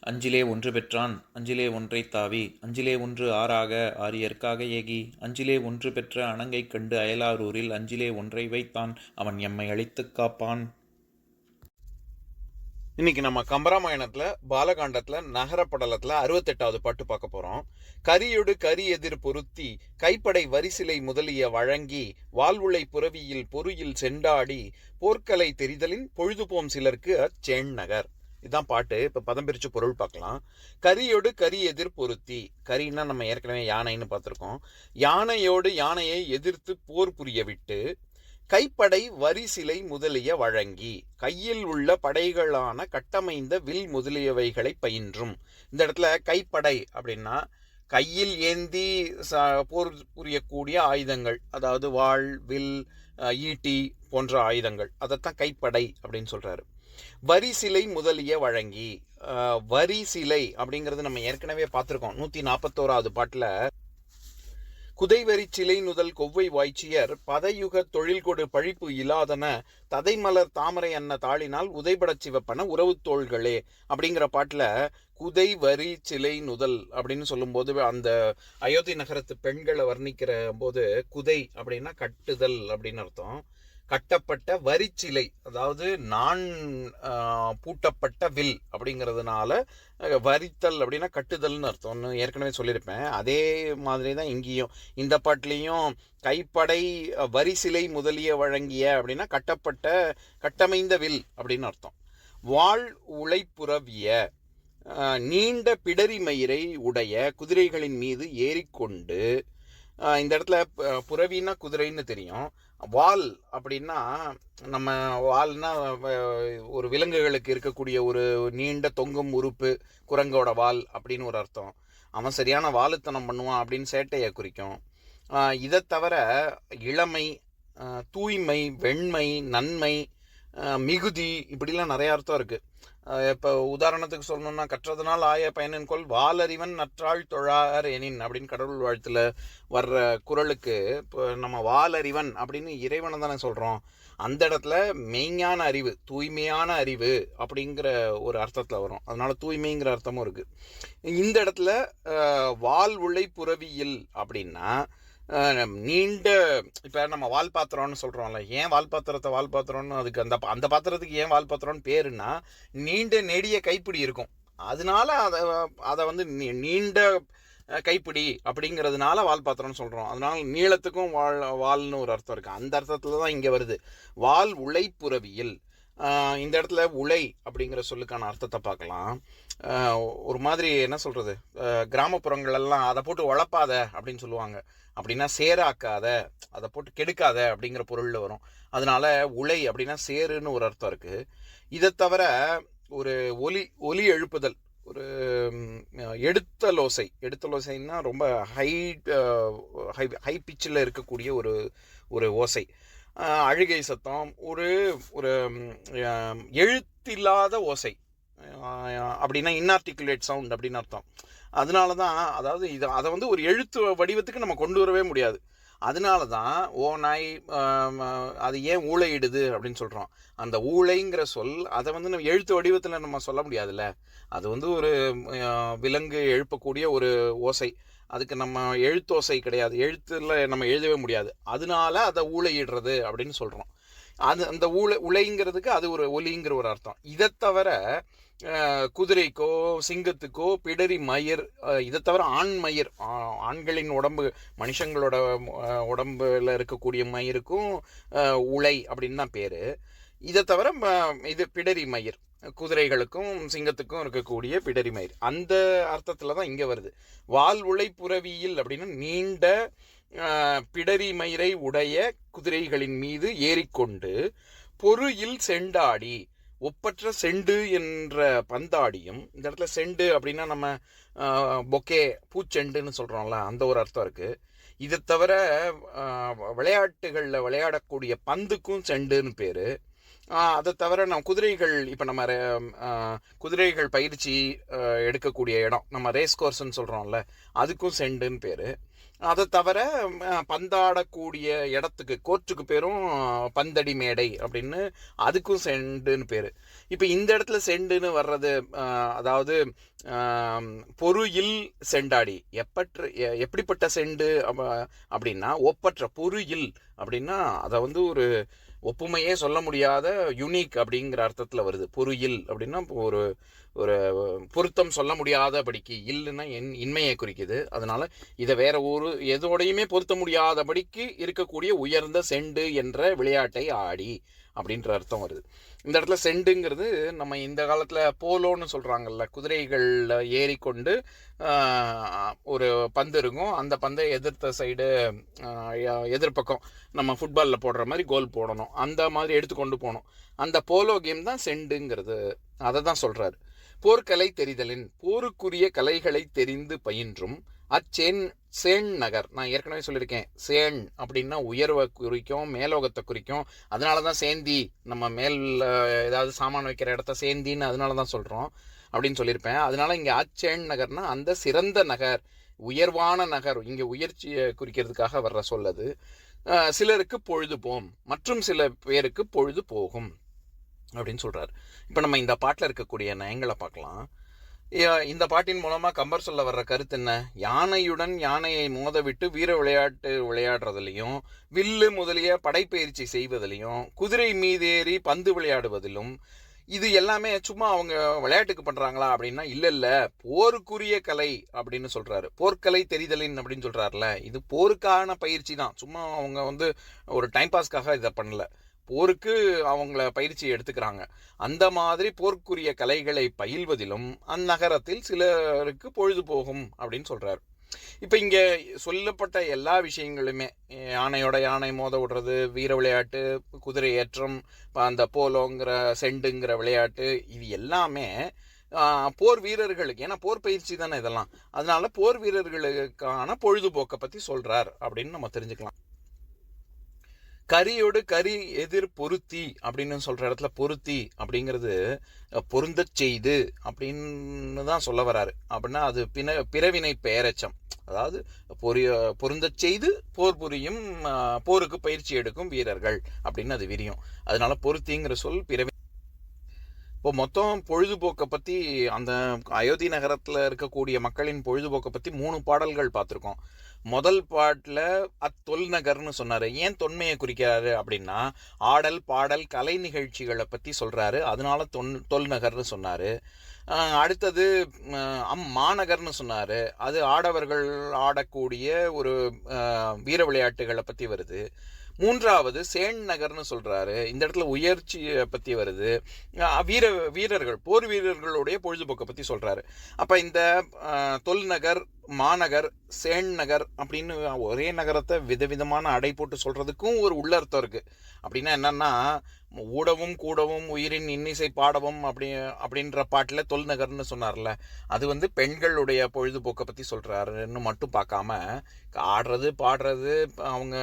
அஞ்சிலே ஒன்று பெற்றான் அஞ்சிலே ஒன்றை தாவி அஞ்சிலே ஒன்று ஆறாக ஆரியர்க்காக ஏகி அஞ்சிலே ஒன்று பெற்ற அணங்கைக் கண்டு அயலாரூரில் அஞ்சிலே ஒன்றை வைத்தான் அவன் எம்மை அழித்துக் காப்பான். இன்னைக்கு நம்ம கம்பராமாயணத்தில் பாலகாண்டத்தில் நகரப்படலத்தில் அறுபத்தெட்டாவது பாட்டு பார்க்க போகிறோம் கரியொடு கரி எதிர் பொருத்தி கைப்படை வரிசிலை முதலிய வழங்கி வாழ்வுளை புறவியில் பொறியில் செண்டாடி போர்க்கலை தெரிதலின் பொழுதுபோம் சிலருக்கு அச்சேன் நகர். இதுதான் பாட்டு. இப்போ பதம் பிரித்து பொருள் பார்க்கலாம். கரியோடு கரி எதிர் பொருத்தி. கரின்னா நம்ம ஏற்கனவே யானைன்னு பார்த்துருக்கோம். யானையோடு யானையை எதிர்த்து போர் புரிய விட்டு கைப்படை வரிசிலை முதலிய வழங்கி கையில் உள்ள படைகளான கட்டமைந்த வில் முதலியவைகளை பயின்றும். இந்த இடத்துல கைப்படை அப்படின்னா கையில் ஏந்தி போர் புரியக்கூடிய ஆயுதங்கள். அதாவது வாள் வில் ஈட்டி போன்ற ஆயுதங்கள். அதைத்தான் கைப்படை அப்படின்னு சொல்கிறாரு வரி சிலை முதலிய வழங்கி வரி சிலை அப்படிங்கிறது நம்ம ஏற்கனவே பார்த்துருக்கோம். நூத்தி நாற்பத்தோராவது பாட்டுல குதைவரி சிலை நுதல் கொவ்வை வாய்ச்சியர் பதயுக தொழில் கொடு பழிப்பு இல்லாதன ததைமலர் தாமரை அன்ன தாளினால் உதைபடச் சிவப்பன உறவு தோள்களே அப்படிங்கிற பாட்டுல குதை வரி சிலை நுதல் அப்படின்னு சொல்லும்போது அந்த அயோத்தி நகரத்து பெண்களை வர்ணிக்கிற போது குதை அப்படின்னா கட்டுதல் அப்படின்னு அர்த்தம். கட்டப்பட்ட வரிச்சிலை அதாவது நான் பூட்டப்பட்ட வில் அப்படிங்கிறதுனால வரித்தல் அப்படின்னா கட்டுதல்னு அர்த்தம். ஏற்கனவே சொல்லியிருப்பேன். அதே மாதிரி தான் இங்கேயும். இந்த பாட்டிலையும் கைப்படை வரிசிலை முதலிய வழங்கிய அப்படின்னா கட்டப்பட்ட கட்டமைந்த வில் அப்படின்னு அர்த்தம். வாழ் உழைப்புறவிய நீண்ட பிடரி மயிரை உடைய குதிரைகளின் மீது ஏறிக்கொண்டு இந்த இடத்துல புறவின்னா குதிரைன்னு தெரியும். வால் அப்படின்னா நம்ம வால்னா ஒரு விலங்குகளுக்கு இருக்கக்கூடிய ஒரு நீண்ட தொங்கும் உறுப்பு குரங்கோட வால் அப்படின்னு ஒரு அர்த்தம். அவன் சரியான வாலுத்தனம் பண்ணுவான் அப்படின்னு சேட்டையை குறிக்கும். இதை தவிர இளமை தூய்மை வெண்மை நன்மை மிகுதி இப்படிலாம் நிறைய அர்த்தம் இருக்குது இப்போ உதாரணத்துக்கு சொல்லணும்னா கற்றதனால் ஆய பயனின் கொள் வாலறிவன் நற்றாள் தொழார் எனின் அப்படின்னு கடவுள் வாழ்த்துல வர்ற குறளுக்கு இப்போ நம்ம வாலறிவன் அப்படின்னு இறைவனை தானே சொல்கிறோம் அந்த இடத்துல மெய்ஞான அறிவு தூய்மையான அறிவு அப்படிங்கிற ஒரு அர்த்தத்தில் வரும். அதனால் தூய்மைங்கிற அர்த்தமும் இருக்குது இந்த இடத்துல வால் உழை புறவியில் அப்படின்னா நீண்ட இப்போ நம்ம வால் பாத்திரம்னு சொல்கிறோம்ல ஏன் வால் பாத்திரத்தை வால் பாத்திரம்னு அதுக்கு அந்த அந்த பாத்திரத்துக்கு ஏன் வால் பாத்திரம்னு பேருன்னா நீண்ட நெடிய கைப்பிடி இருக்கும். அதனால அதை அதை வந்து நீண்ட கைப்பிடி அப்படிங்கிறதுனால வால் பாத்திரம்னு சொல்கிறோம் அதனால நீளத்துக்கும் வால் வால்னு ஒரு அர்த்தம் இருக்குது அந்த அர்த்தத்தில் தான் இங்கே வருது. வால் உழைப்புறவியல். இந்த இடத்துல உலை அப்படிங்கிற சொல்லுக்கான அர்த்தத்தை பார்க்கலாம். ஒரு மாதிரி என்ன சொல்கிறது கிராமப்புறங்களெல்லாம் அதை போட்டு உழப்பாத அப்படின்னு சொல்லுவாங்க. அப்படின்னா சேராக்காத அதை போட்டு கெடுக்காத அப்படிங்கிற பொருளில் வரும். அதனால உலை அப்படின்னா சேருன்னு ஒரு அர்த்தம் இருக்குது இதை தவிர ஒரு ஒலி ஒலி எழுப்புதல் ஒரு எடுத்தலோசை எடுத்தல் ஓசை. எடுத்தல் ஓசைன்னா ரொம்ப ஹை ஹை ஹை பிச்சில் இருக்கக்கூடிய ஒரு ஒரு ஓசை. அழுகை சத்தம் ஒரு ஒரு எழுத்தில்லாத ஓசை. அப்படின்னா இன்ஆர்டிகுலேட் சவுண்ட் அப்படின்னு அர்த்தம். அதனால தான் அதாவது இது அதை வந்து ஒரு எழுத்து வடிவத்துக்கு நம்ம கொண்டு வரவே முடியாது. அதனால தான் ஓ நாய் அது ஏன் ஊழையிடுது அப்படின்னு சொல்கிறோம் அந்த ஊழைங்கிற சொல் அதை வந்து நம்ம எழுத்து வடிவத்தில் நம்ம சொல்ல முடியாதுல்ல. அது வந்து ஒரு விலங்கு எழுப்பக்கூடிய ஒரு ஓசை. அதுக்கு நம்ம எழுத்தோசை கிடையாது. எழுத்துல நம்ம எழுதவே முடியாது. அதனால அதை ஊழையிடுறது அப்படின்னு சொல்கிறோம் அது அந்த ஊழ உலைங்கிறதுக்கு அது ஒரு ஒலிங்கிற ஒரு அர்த்தம். இதை தவிர குதிரைக்கோ சிங்கத்துக்கோ பிடரி மயிர் இதை தவிர ஆண் மயிர் ஆண்களின் உடம்பு மனுஷங்களோட உடம்புல இருக்கக்கூடிய மயிருக்கும் உலை அப்படின்னு தான் பேர். இதை தவிர ம- இது பிடரி மயிர். குதிரைகளுக்கும் சிங்கத்துக்கும் இருக்கக்கூடிய பிடரி மயிர். அந்த அர்த்தத்தில் தான் இங்கே வருது. வால் உலை புறவியில் அப்படின்னா நீண்ட பிடரி மயிரை உடைய குதிரைகளின் மீது ஏறிக்கொண்டு பொருயில் செண்டாடி ஒப்பற்ற செண்டு என்ற பந்தாடியும் இந்த இடத்துல செண்டு அப்படின்னா நம்ம பொக்கே பூச்செண்டுன்னு சொல்கிறோம்ல அந்த ஒரு அர்த்தம் இருக்குது இதை தவிர விளையாட்டுகளில் விளையாடக்கூடிய பந்துக்கும் செண்டுன்னு பேர். அதை தவிர நம்ம குதிரைகள் இப்போ நம்ம குதிரைகள் பயிற்சி எடுக்கக்கூடிய இடம் நம்ம ரேஸ் கோர்ஸ்ன்னு சொல்கிறோம்ல அதுக்கும் செண்டுன்னு பேர். அதை தவிர பந்தாடக்கூடிய இடத்துக்கு கோர்ட்டுக்கு பேரும் பந்தடி மேடை அப்படின்னு அதுக்கும் செண்டுன்னு பேர். இப்போ இந்த இடத்துல செண்டுன்னு வர்றது அதாவது பொருயில் செண்டாடி. எப்பற்ற எ- எப்படிப்பட்ட செண்டு அப்படின்னா ஒப்பற்ற பொருயில் அப்படின்னா அதை வந்து ஒரு ஒப்புமையே சொல்ல முடியாத யுனிக் அப்படிங்கிற அர்த்தத்தில் வருது. பொருயில் அப்படின்னா ஒரு ஒரு பொருத்தம் சொல்ல முடியாதபடிக்கு இல்லைன்னா என் இன்மையை குறிக்குது. அதனால இதை வேற ஒரு எதோடையுமே பொருத்த முடியாதபடிக்கு இருக்கக்கூடிய உயர்ந்த செண்டு என்ற விளையாட்டை ஆடி அப்படின்ற அர்த்தம் வருது. இந்த இடத்துல செண்டுங்கிறது நம்ம இந்த காலத்தில் போலோன்னு சொல்கிறாங்கல்ல குதிரைகளில் ஏறிக்கொண்டு ஒரு பந்து இருக்கும். அந்த பந்தை எதிர்த்த சைடு எதிர்பக்கம் நம்ம ஃபுட்பாலில் போடுற மாதிரி கோல் போடணும். அந்த மாதிரி எடுத்துக்கொண்டு போகணும். அந்த போலோ கேம் தான் செண்டுங்கிறது. அதை தான் சொல்கிறாரு போர்க்கலை தெரிதலின் போருக்குரிய கலைகளை தெரிந்து பயின்றும் அச்சேன் சேன் நகர். நான் ஏற்கனவே சொல்லியிருக்கேன். சேன் அப்படின்னா உயர்வை குறிக்கும் மேலோகத்தை குறிக்கும். அதனால தான் சேந்தி. நம்ம மேல் ஏதாவது சாமான் வைக்கிற இடத்த சேந்தின்னு அதனால தான் சொல்கிறோம் அப்படின்னு சொல்லியிருப்பேன். அதனால இங்கே அச்சேன் நகர்னா அந்த சிறந்த நகர் உயர்வான நகர் இங்கே உயர்ச்சியை குறிக்கிறதுக்காக வர்ற சொல்லது சிலருக்கு பொழுது போம் மற்றும் சில பேருக்கு பொழுது போகும். அப்படின்னு சொல்கிறார் இப்போ நம்ம இந்த பாட்டில் இருக்கக்கூடிய நயங்களை பார்க்கலாம். இந்த பாட்டின் மூலமாக கம்பர் சொல்ல வர்ற கருத்து என்ன? யானையுடன் யானையை மோதவிட்டு வீர விளையாட்டு விளையாடுறதுலையும் வில்லு முதலிய படைப்பயிற்சி செய்வதிலையும் குதிரை மீதேறி பந்து விளையாடுவதிலும் இது எல்லாமே சும்மா அவங்க விளையாட்டுக்கு பண்ணுறாங்களா அப்படின்னா இல்லை இல்லை போருக்குரிய கலை அப்படின்னு சொல்கிறாரு போர்க்கலை தெரிதலின் அப்படின்னு சொல்கிறாருல இது போருக்கான பயிற்சி தான். சும்மா அவங்க வந்து ஒரு டைம் பாஸ்க்காக இதை பண்ணல. போருக்கு அவங்கள பயிற்சி எடுத்துக்கிறாங்க. அந்த மாதிரி போர்க்குரிய கலைகளை பயில்வதிலும் அந்நகரத்தில் சிலருக்கு பொழுது போகும் அப்படின்னு சொல்கிறார் இப்போ இங்கே சொல்லப்பட்ட எல்லா விஷயங்களுமே யானையோட யானை மோத விடுறது வீர விளையாட்டு குதிரை ஏற்றம் அந்த போலோங்கிற செண்டுங்கிற விளையாட்டு இது எல்லாமே போர் வீரர்களுக்கு ஏன்னா போர் பயிற்சி தானே இதெல்லாம். அதனால போர் வீரர்களுக்கான பொழுதுபோக்கை பற்றி சொல்கிறார் அப்படின்னு நம்ம தெரிஞ்சுக்கலாம். கரியோடு கரி எதிர் பொருத்தி அப்படின்னு சொல்ற இடத்துல பொருத்தி அப்படிங்கிறது பொருந்த பொருந்தச் செய்து அப்படின்னு தான் சொல்ல வராரு. அப்படின்னா அது பின பிறவினை பெயரச்சம் அதாவது பொரிய பொருந்தச் செய்து போர் புரியும் போருக்கு பயிற்சி எடுக்கும் வீரர்கள் அப்படின்னு அது விரியும். அதனால பொருத்திங்கிற சொல் பிறவி இப்போ மொத்தம் பொழுதுபோக்கை பற்றி அந்த அயோத்தி நகரத்தில் இருக்கக்கூடிய மக்களின் பொழுதுபோக்கை பற்றி மூணு பாடல்கள் பார்த்துருக்கோம். முதல் பாட்டில் அத்தொல்நகர்னு சொன்னார். ஏன் தொன்மையை குறிக்கிறாரு அப்படின்னா ஆடல் பாடல் கலை நிகழ்ச்சிகளை பற்றி சொல்கிறாரு அதனால தொன் தொல்நகர்னு சொன்னார். அடுத்தது அம் மாநகர்னு சொன்னார். அது ஆடவர்கள் ஆடக்கூடிய ஒரு வீர விளையாட்டுகளை பற்றி வருது. மூன்றாவது சேன் நகர்னு சொல்கிறாரு இந்த இடத்துல உயர்ச்சியை பற்றி வருது. வீர வீரர்கள் போர் வீரர்களுடைய பொழுதுபோக்கை பற்றி சொல்கிறாரு அப்போ இந்த தொல்நகர் மாநகர் சேன் நகர் அப்படின்னு ஒரே நகரத்தை விதவிதமான அடை போட்டு சொல்கிறதுக்கும் ஒரு உள்ளர்த்தம் இருக்குது அப்படின்னா என்னன்னா ஊடவும் கூடவும் உயிரின் இன்னிசை பாடவும் அப்படி அப்படின்ற பாட்டில் தொல்நகர்னு சொன்னார்ல. அது வந்து பெண்களுடைய பொழுதுபோக்கை பற்றி சொல்கிறாருன்னு மட்டும் பார்க்காம ஆடுறது பாடுறது அவங்க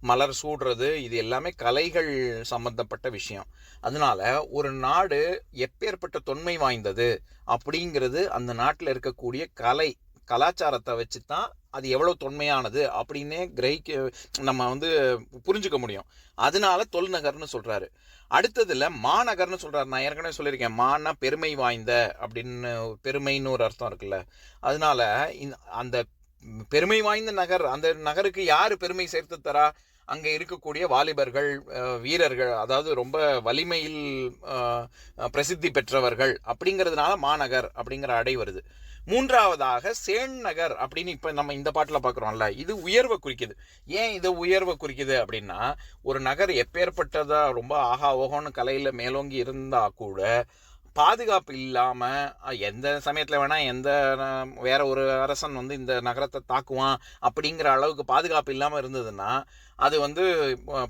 மலர் சூடுறது இது எல்லாமே கலைகள் சம்பந்தப்பட்ட விஷயம். அதனால ஒரு நாடு எப்பேற்பட்ட தொன்மை வாய்ந்தது அப்படிங்கிறது அந்த நாட்டில் இருக்கக்கூடிய கலை. கலாச்சாரத்தை வச்சு தான் அது எவ்வளோ தொன்மையானது அப்படின்னே கிரகிக்க நம்ம வந்து புரிஞ்சுக்க முடியும். அதனால தொல்நகர்னு சொல்கிறாரு அடுத்ததில் மாநகர்னு சொல்கிறாரு நான் ஏற்கனவே சொல்லியிருக்கேன். மானா பெருமை வாய்ந்த அப்படின்னு பெருமைன்னு ஒரு அர்த்தம் இருக்குல்ல. அதனால அந்த பெருமை வாய்ந்த நகர் அந்த நகருக்கு யார் பெருமை சேர்த்து தரா? அங்கே இருக்கக்கூடிய வாலிபர்கள் வீரர்கள் அதாவது ரொம்ப வலிமையில் பிரசித்தி பெற்றவர்கள் அப்படிங்கிறதுனால மாநகர் அப்படிங்கிற அடை வருது. மூன்றாவதாக சேன் நகர் அப்படின்னு இப்ப நம்ம இந்த பாட்டுல பாக்குறோம்ல இது உயர்வை குறிக்குது. ஏன் இது உயர்வை குறிக்குது அப்படின்னா ஒரு நகர் எப்பேற்பட்டதா ரொம்ப ஆகா ஓகோன்னு கலையில மேலோங்கி இருந்தா கூட பாதுகாப்பு இல்லாம எந்த சமயத்துல வேணா எந்த வேற ஒரு அரசன் வந்து இந்த நகரத்தை தாக்குவான் அப்படிங்கிற அளவுக்கு பாதுகாப்பு இல்லாம இருந்ததுன்னா அது வந்து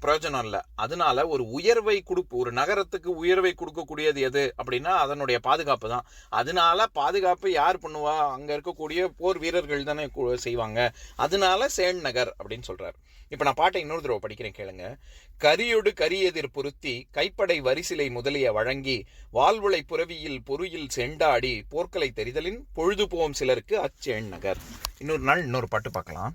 பிரயோஜனம் இல்லை. அதனால ஒரு உயர்வை கொடுப்பு ஒரு நகரத்துக்கு உயர்வை கொடுக்கக்கூடியது எது அப்படின்னா அதனுடைய பாதுகாப்பு தான். அதனால பாதுகாப்பு யார் பண்ணுவா? அங்கே இருக்கக்கூடிய போர் வீரர்கள் தானே செய்வாங்க. அதனால சேன் நகர் அப்படின்னு சொல்கிறார் இப்போ நான் பாட்டை இன்னொரு தடவை படிக்கிறேன் கேளுங்க. கரியொடு கரியெதிர் பொருத்தி கைப்படை வரிசிலை முதலிய வழங்கி வாழ்வுளை புறவியில் பொறியில் செண்டாடி போர்க்களை தெரிதலின் பொழுதுபோம் சிலருக்கு அச்சேன் நகர். இன்னொரு நாள் இன்னொரு பாட்டு பார்க்கலாம்.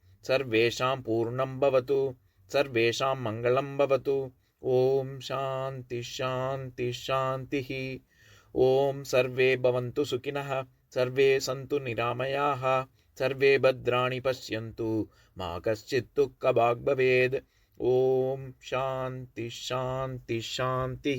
ಸರ್ವೇಷಾಂ ಪೂರ್ಣಂ ಭವತು ಸರ್ವೇಷಾಂ ಮಂಗಳಂ ಭವತು ಓಂ ಶಾಂತಿ ಶಾಂತಿ ಶಾಂತಿ ಓಂ ಸರ್ವೇ ಭವಂತು ಸುಖಿನಃ ಸರ್ವೇ ಸಂತು ನಿರಾಮಯಾಃ ಸರ್ವೇ ಭದ್ರಾಣಿ ಪಶ್ಯಂತು ಮಾ ಕಶ್ಚಿತ್ತು ಕಬಾಗ್ ಭವೇದ್ ಓಂ ಶಾಂತಿ ಶಾಂತಿ ಶಾಂತಿ